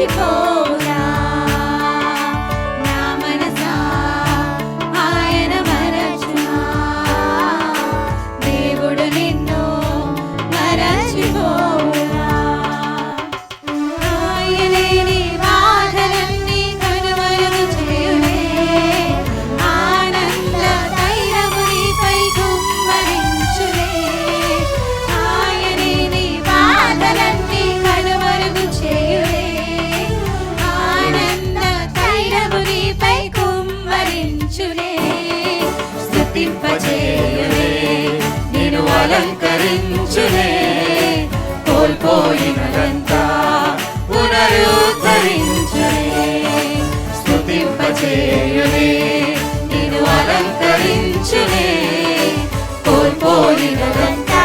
Mexico. అలంకరించునే. కోల్పోయినదంతా పునరుద్ధరించునే. స్థుతింపచేయునే నిన్ను అలంకరించునే. కోల్పోయినదంతా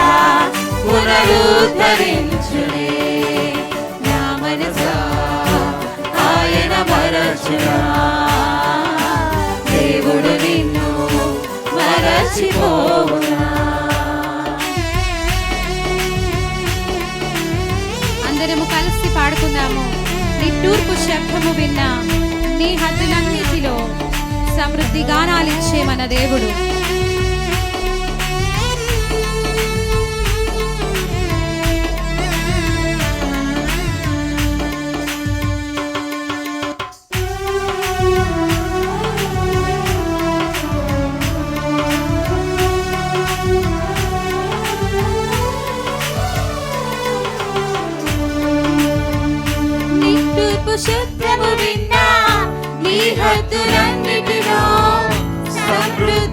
పునరుద్ధరించునే. నా మనసా ఆయన మరచునా. దేవుడు నిన్ను మరచిపోవునా. కలిసి నీ తూర్పు శబ్దము విన్నా నీ హద్దులన్నిటిలో సమృద్ధి గానాలిచ్చే మన దేవుడు.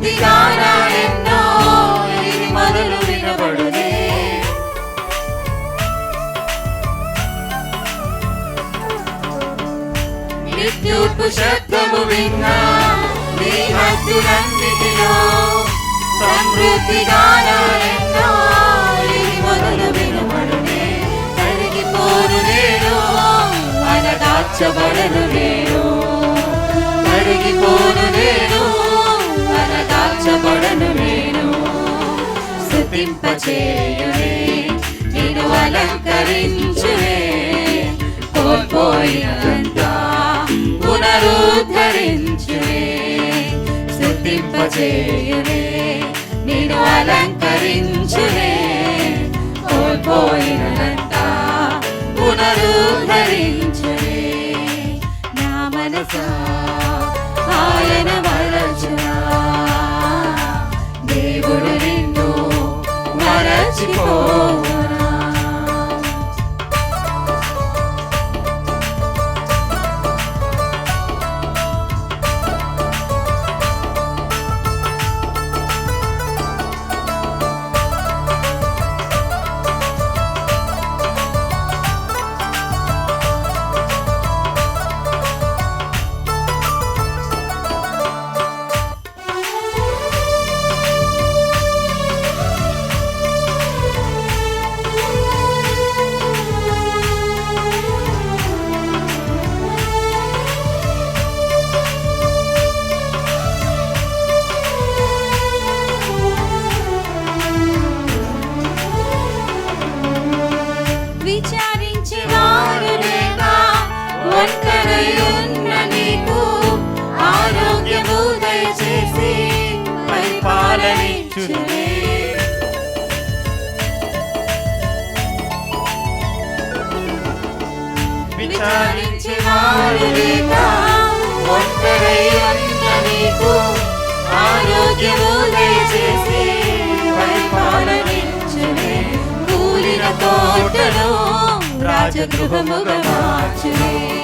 సమృద్ధి గానాలెన్నో ఇది మొదలు వినబడునే. నిట్టూర్పు శబ్దము విన్నా నీ హద్దులన్నిటిలో సమృద్ధి గానాలెన్నో ఇది మొదలు వినబడునే. కరిగిపోను నేను అనదాచబడను నేను. కరిగిపోను నేను దాచబడను నేను. స్థుతింపచేయునే నేను అలంకరించునే. కోల్పోయినంతా పునరుద్ధరించునే. స్థుతింపచేయునే నేను అలంకరించునే. కోల్పోయినంతా పునరుద్ధరించునే. నా మనసా ఆయన పరిపాలనిచ్చునే విచారించి. వారు ఒంటరై ఉన్న నీకు ఆరోగ్యము దయచేసి పరిపాలనిచ్చునే కూలిన తోటలో రాజగృహముగా మార్చునే.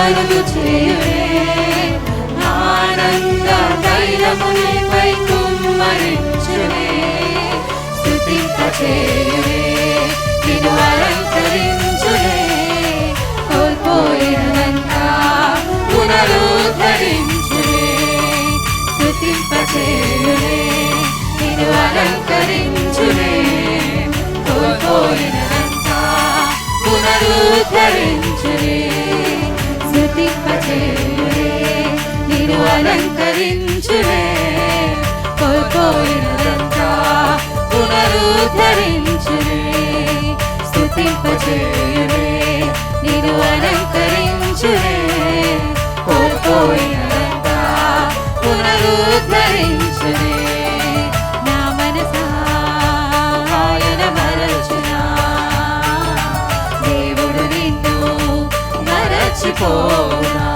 కలుగు చేయవే ఆనంద తైలమునిపై కుమ్మరించునే స్థుతింప చేయవే నిన్ను అలంకరించునే కోల్పోయినంతా పునరుద్ధరించునే స్థుతింప చేయలే నిన్ను అలంకరించునే. కోల్పోయినంతా పునరుద్ధరించునే. స్తుతింపచేయునే నిన్ను అలంకరించునే. కోల్పోయినదంతా పునరుద్ధరించునే. స్తుతింపచేయునే నిన్ను అలంకరించునే. కోల్పోయినదంతా పునరుద్ధరించునే. మరచిపోనా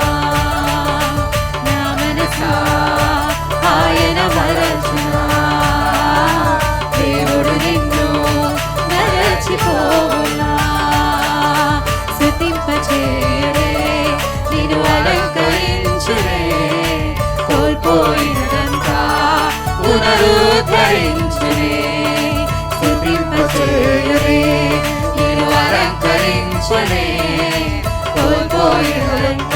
నా మనసా ఆయన మరచునా దేవుడు నిన్ను మరచిపోనా స్తుతింపచేయడే నిన్ను అలంకరించునే కోల్పోయినదంతా పునరుద్ధరించునే స్తుతింపచేయడే போல் போயிடும்